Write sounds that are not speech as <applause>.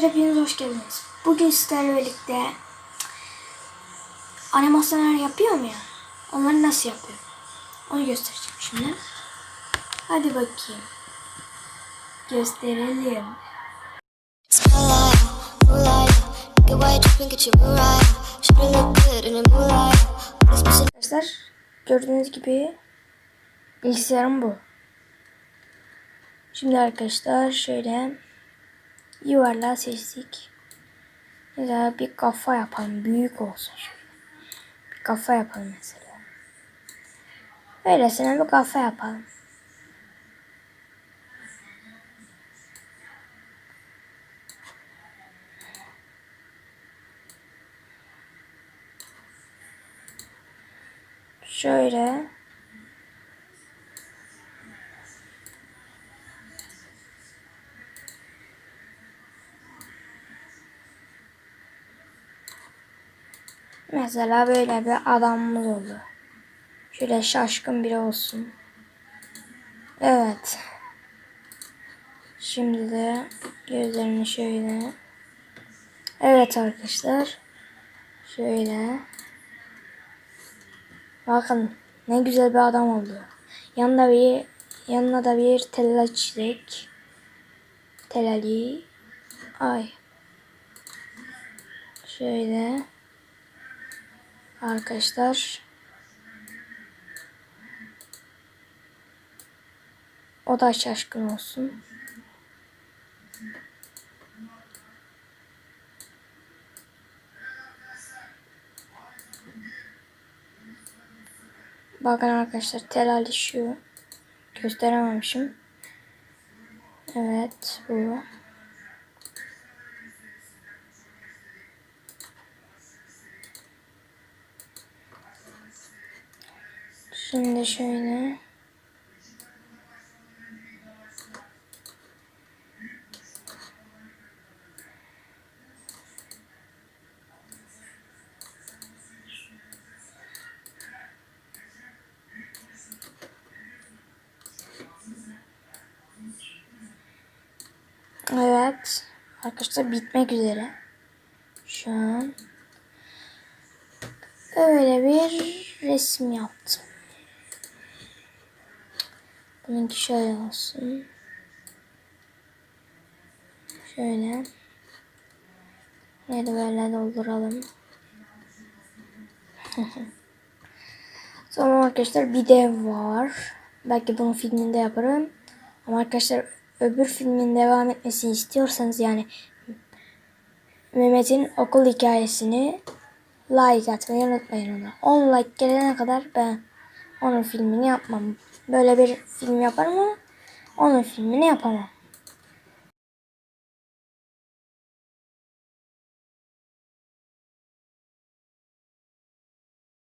Hepiniz hoş geldiniz. Bugün sizlerle birlikte animasyonlar yapıyorum ya. Onları nasıl yapıyorum? Onu göstereceğim şimdi. Hadi bakayım. Gösterelim. Arkadaşlar gördüğünüz gibi bilgisayarım bu. Şimdi arkadaşlar şöyle yuvarlağı seçtik. Mesela bir kafa yapalım. Büyük olsun. Bir kafa yapalım mesela. Öylesine bir kafa yapalım. Şöyle. Mesela böyle bir adamımız oldu. Şöyle şaşkın biri olsun. Evet. Şimdi de gözlerini şöyle. Evet arkadaşlar. Şöyle. Bakın ne güzel bir adam oldu. Yanında bir yanına da bir tella çilek. Telali. Ay. Şöyle. Arkadaşlar. O da şaşkın olsun. Bakın arkadaşlar tel şu. Gösterememişim. Evet bu. Şimdi şöyle. Evet. Arkadaşlar bitmek üzere. Şu an. Öyle bir resim yaptım. Bununki şöyle olsun. Şöyle. Yeri dolduralım. <laughs> Sonra arkadaşlar bir dev var. Belki bunun filminde yaparım. Ama arkadaşlar öbür filmin devam etmesini istiyorsanız yani Mehmet'in okul hikayesini like atmayı unutmayın ona. 10 like gelene kadar ben onun filmini yapmam. Böyle bir film yaparım ama onun filmini yapamam.